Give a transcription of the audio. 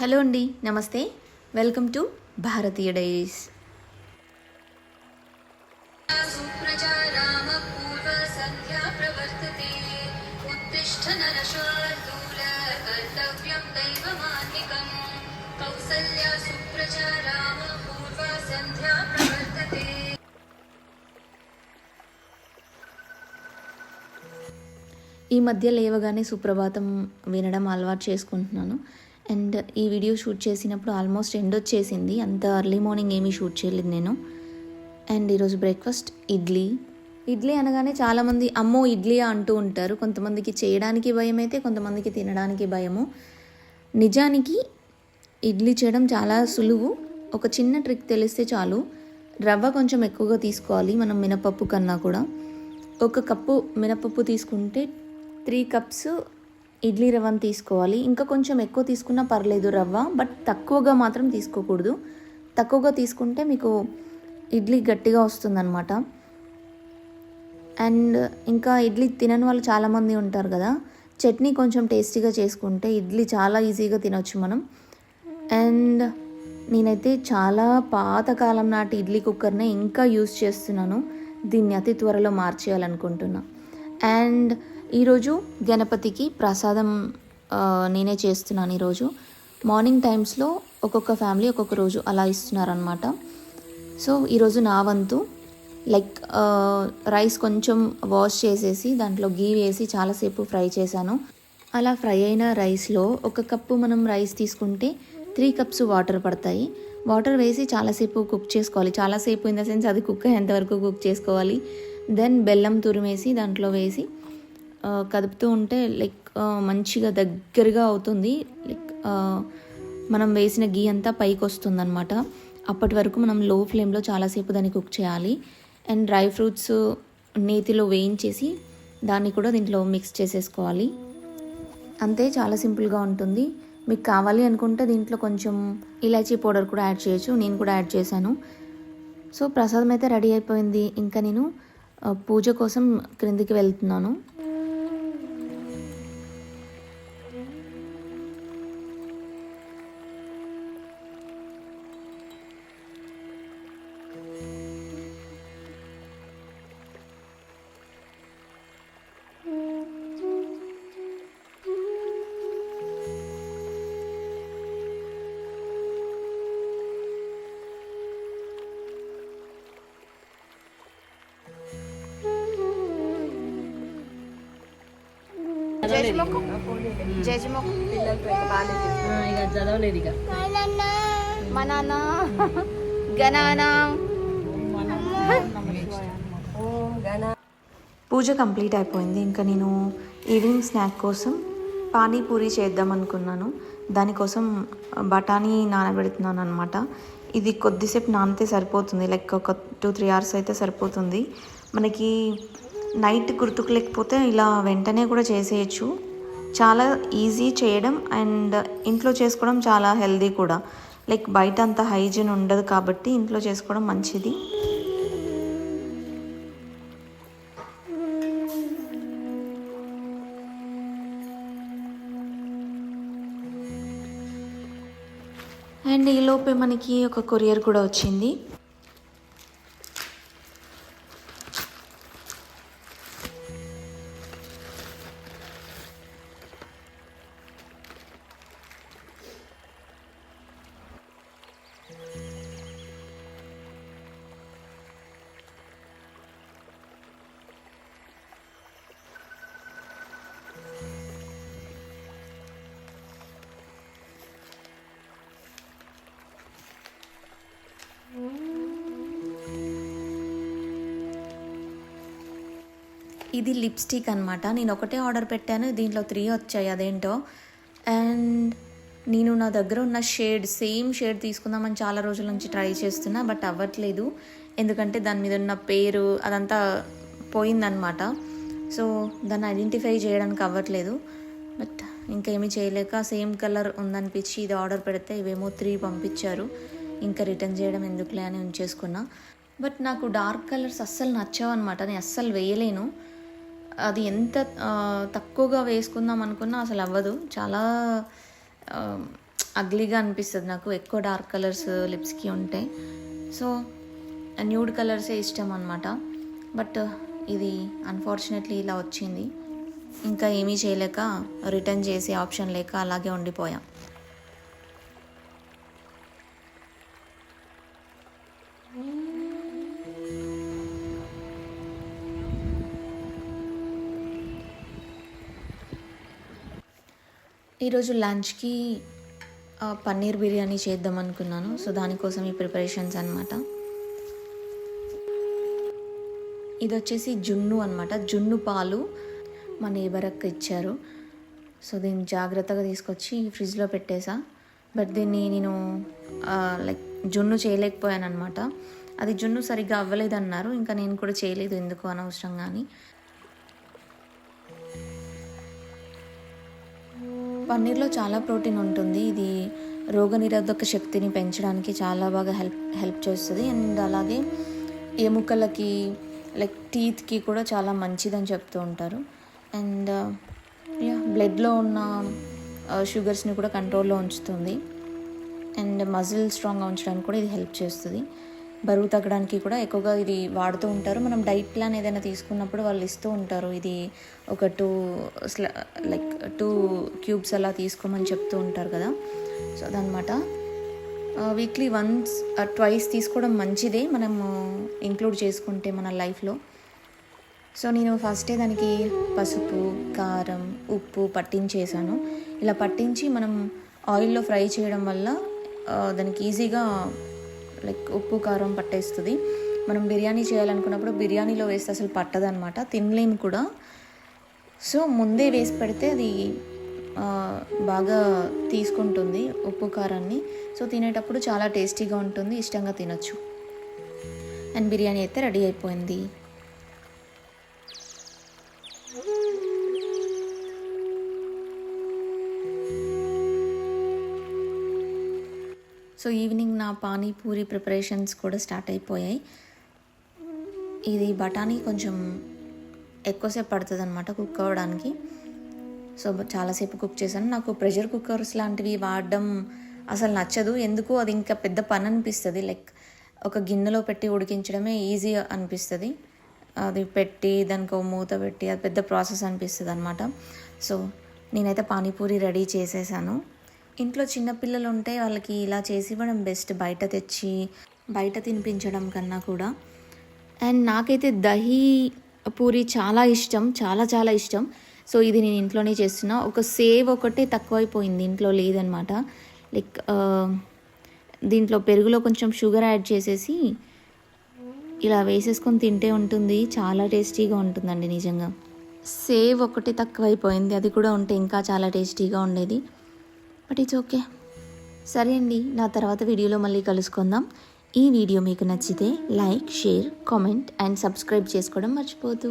Hello అండి నమస్తే. Welcome to Bharatiya diaries. ఈ మధ్య లేవగానే సుప్రభాతం వినడం అలవాటు చేసుకుంటున్నాను. అండ్ ఈ వీడియో షూట్ చేసినప్పుడు ఆల్మోస్ట్ ఎండ్ వచ్చేసింది. అంత ఎర్లీ మార్నింగ్ ఏమీ షూట్ చేయలేదు నేను. అండ్ ఈరోజు బ్రేక్ఫాస్ట్ ఇడ్లీ. ఇడ్లీ అనగానే చాలామంది అమ్మో ఇడ్లీ అంటూ ఉంటారు. కొంతమందికి చేయడానికి భయం అయితే కొంతమందికి తినడానికి భయము. నిజానికి ఇడ్లీ చేయడం చాలా సులువు. ఒక చిన్న ట్రిక్ తెలిస్తే చాలు. రవ్వ కొంచెం ఎక్కువగా తీసుకోవాలి మనం మినపప్పు కన్నా కూడా. ఒక కప్పు మినపప్పు తీసుకుంటే త్రీ కప్స్ ఇడ్లీ రవ్వను తీసుకోవాలి. ఇంకా కొంచెం ఎక్కువ తీసుకున్నా పర్లేదు రవ్వ బట్ తక్కువగా మాత్రం తీసుకోకూడదు. తక్కువగా తీసుకుంటే మీకు ఇడ్లీ గట్టిగా వస్తుందన్నమాట. అండ్ ఇంకా ఇడ్లీ తినని వాళ్ళు చాలామంది ఉంటారు కదా చట్నీ కొంచెం టేస్టీగా చేసుకుంటే ఇడ్లీ చాలా ఈజీగా తినొచ్చు మనం. అండ్ నేనైతే చాలా పాతకాలం నాటి ఇడ్లీ కుక్కర్నే ఇంకా యూస్ చేస్తున్నాను. దీన్ని అతి త్వరలో మార్చేయాలనుకుంటున్నా. అండ్ ఈరోజు గణపతికి ప్రసాదం నేనే చేస్తున్నాను ఈరోజు. మార్నింగ్ టైమ్స్లో ఒక్కొక్క ఫ్యామిలీ ఒక్కొక్క రోజు అలా ఇస్తున్నారనమాట సో ఈరోజు నా వంతు లైక్ రైస్ కొంచెం వాష్ చేసేసి దాంట్లో గీ వేసి చాలాసేపు ఫ్రై చేశాను. అలా ఫ్రై అయిన రైస్లో ఒక కప్పు మనం రైస్ తీసుకుంటే త్రీ కప్స్ వాటర్ పడతాయి. వాటర్ వేసి చాలాసేపు కుక్ చేసుకోవాలి. చాలాసేపు ఇన్ ద సెన్స్ అది కుక్ అయ్యేంతవరకు కుక్ చేసుకోవాలి. దెన్ బెల్లం తురిమేసి దాంట్లో వేసి కదుపుతూ ఉంటే లైక్ మంచిగా దగ్గరగా అవుతుంది. లైక్ మనం వేసిన గీ అంతా పైకి వస్తుంది అనమాట అప్పటి వరకు మనం లో ఫ్లేమ్లో చాలాసేపు దాన్ని కుక్ చేయాలి. అండ్ డ్రై ఫ్రూట్స్ నేతిలో వేయించేసి దాన్ని కూడా దీంట్లో మిక్స్ చేసేసుకోవాలి. అంతే చాలా సింపుల్గా ఉంటుంది. మీకు కావాలి అనుకుంటే దీంట్లో కొంచెం ఇలాచీ పౌడర్ కూడా యాడ్ చేయొచ్చు. నేను కూడా యాడ్ చేశాను. సో ప్రసాదం అయితే రెడీ అయిపోయింది. ఇంకా నేను పూజ కోసం క్రిందికి వెళ్తున్నాను. ఇక చదవలేదు ఇక. మా నాన్న గణానా పూజ కంప్లీట్ అయిపోయింది. ఇంకా నేను ఈవినింగ్ స్నాక్ కోసం పానీపూరి చేద్దాం అనుకున్నాను. దానికోసం బఠానీ నానబెడుతున్నాను అనమాట ఇది కొద్దిసేపు నానితే సరిపోతుంది. లైక్ ఒక టూ త్రీ అవర్స్ అయితే సరిపోతుంది. మనకి నైట్ గుర్తుకు లేకపోతే ఇలా వెంటనే కూడా చేసేయచ్చు. చాలా ఈజీ చేయడం అండ్ ఇంట్లో చేసుకోవడం చాలా హెల్దీ కూడా. లైక్ బయట అంత హైజీన్ ఉండదు కాబట్టి ఇంట్లో చేసుకోవడం మంచిది. అండ్ ఈలోపే మనకి ఒక కొరియర్ కూడా వచ్చింది. ఇది లిప్స్టిక్ అనమాట నేను ఒకటే ఆర్డర్ పెట్టాను దీంట్లో త్రీ వచ్చాయి అదేంటో. అండ్ నేను నా దగ్గర ఉన్న షేడ్ సేమ్ షేడ్ తీసుకుందామని చాలా రోజుల నుంచి ట్రై చేస్తున్నా బట్ అవ్వట్లేదు. ఎందుకంటే దాని మీద ఉన్న పేరు అదంతా పోయిందనమాట సో దాన్ని ఐడెంటిఫై చేయడానికి అవ్వట్లేదు. బట్ ఇంకేమీ చేయలేక సేమ్ కలర్ ఉందనిపించి ఇది ఆర్డర్ పెడితే ఇవేమో త్రీ పంపించారు. ఇంకా రిటర్న్ చేయడం ఎందుకులే అని ఉంచేసుకున్నా. బట్ నాకు డార్క్ కలర్స్ అస్సలు నచ్చావు అనమాట నేను అస్సలు వేయలేను. అది ఎంత తక్కువగా వేసుకుందాం అనుకున్నా అసలు అవ్వదు. చాలా అగ్లీగా అనిపిస్తుంది నాకు. ఎక్కువ డార్క్ కలర్స్ లిప్స్కి ఉంటాయి సో న్యూడ్ కలర్సే ఇష్టం అనమాట బట్ ఇది అన్ఫార్చునేట్లీ ఇలా వచ్చింది. ఇంకా ఏమీ చేయలేక రిటర్న్ చేసే ఆప్షన్ లేక అలాగే ఉండిపోయాం. ఈరోజు లంచ్కి పన్నీర్ బిర్యానీ చేద్దాం అనుకున్నాను. సో దానికోసం ఈ ప్రిపరేషన్స్ అనమాట ఇది వచ్చేసి జున్ను అనమాట జున్ను పాలు మా నేబర్ అక్క ఇచ్చారు. సో దీన్ని జాగ్రత్తగా తీసుకొచ్చి ఫ్రిడ్జ్లో పెట్టేసా. బట్ దీన్ని నేను లైక్ జున్ను చేయలేకపోయాను అనమాట అది జున్ను సరిగ్గా అవ్వలేదన్నారు. ఇంకా నేను కూడా చేయలేదు ఎందుకు అనవసరం కానీ పన్నీర్లో చాలా ప్రోటీన్ ఉంటుంది. ఇది రోగనిరోధక శక్తిని పెంచడానికి చాలా బాగా హెల్ప్ హెల్ప్ చేస్తుంది. అండ్ అలాగే ఎముకలకి లైక్ టీత్కి కూడా చాలా మంచిదని చెప్తూ ఉంటారు. అండ్ యా బ్లడ్లో ఉన్న షుగర్స్ని కూడా కంట్రోల్లో ఉంచుతుంది. అండ్ మజిల్ స్ట్రాంగ్గా ఉంచడానికి కూడా ఇది హెల్ప్ చేస్తుంది. బరువు తగ్గడానికి కూడా ఎక్కువగా ఇది వాడుతూ ఉంటారు. మనం డైట్ ప్లాన్ ఏదైనా తీసుకున్నప్పుడు వాళ్ళు ఇస్తూ ఉంటారు. ఇది ఒక టూ లైక్ టూ క్యూబ్స్ అలా తీసుకోమని చెప్తూ ఉంటారు కదా. సో అదనమాట వీక్లీ వన్స్ ట్వైస్ తీసుకోవడం మంచిదే. మనము ఇంక్లూడ్ చేసుకుంటే మన లైఫ్లో. సో నేను ఫస్టే దానికి పసుపు కారం ఉప్పు పట్టించేసాను ఇలా పట్టించి మనం ఆయిల్లో ఫ్రై చేయడం వల్ల దానికి ఈజీగా లైక్ ఉప్పు కారం పట్టేస్తుంది. మనం బిర్యానీ చేయాలనుకున్నప్పుడు బిర్యానీలో వేస్తే అసలు పట్టదనమాట తినలేము కూడా. సో ముందే వేసి పెడితే అది బాగా తీసుకుంటుంది ఉప్పు కారాన్ని. సో తినేటప్పుడు చాలా టేస్టీగా ఉంటుంది. ఇష్టంగా తినొచ్చు. అండ్ బిర్యానీ అయితే రెడీ అయిపోయింది. సో ఈవినింగ్ నా పానీపూరి ప్రిపరేషన్స్ కూడా స్టార్ట్ అయిపోయాయి. ఇది బఠానీ కొంచెం ఎక్కువసేపు పడుతుంది అనమాట కుక్ అవ్వడానికి. సో చాలాసేపు కుక్ చేశాను. నాకు ప్రెషర్ కుక్కర్స్ లాంటివి వాడడం అసలు నచ్చదు. ఎందుకు? అది ఇంకా పెద్ద పని అనిపిస్తుంది. లైక్ ఒక గిన్నెలో పెట్టి ఉడికించడమే ఈజీ అనిపిస్తుంది. అది పెట్టి దానికి మూత పెట్టి అది పెద్ద ప్రాసెస్ అనిపిస్తుంది అనమాట సో నేనైతే పానీపూరి రెడీ చేసేసాను. ఇంట్లో చిన్నపిల్లలు ఉంటే వాళ్ళకి ఇలా చేసి ఇవ్వడం బెస్ట్ బయట తెచ్చి బయట తినిపించడం కన్నా కూడా. అండ్ నాకైతే దహీ పూరి చాలా ఇష్టం చాలా చాలా ఇష్టం. సో ఇది నేను ఇంట్లోనే చేస్తున్నా. ఒక సేవ్ ఒకటే తక్కువైపోయింది ఇంట్లో లేదనమాట. లైక్ దీంట్లో పెరుగులో కొంచెం షుగర్ యాడ్ చేసేసి ఇలా వేసేసుకొని తింటే ఉంటుంది. చాలా టేస్టీగా ఉంటుందండి నిజంగా. సేవ్ ఒకటి తక్కువైపోయింది. అది కూడా ఉంటే ఇంకా చాలా టేస్టీగా ఉండేది. బట్ ఇట్స్ ఓకే సరే అండి నా తర్వాత వీడియోలో మళ్ళీ కలుసుకుందాం. ఈ వీడియో మీకు నచ్చితే like share comment and subscribe చేసుకోవడం మర్చిపోతూ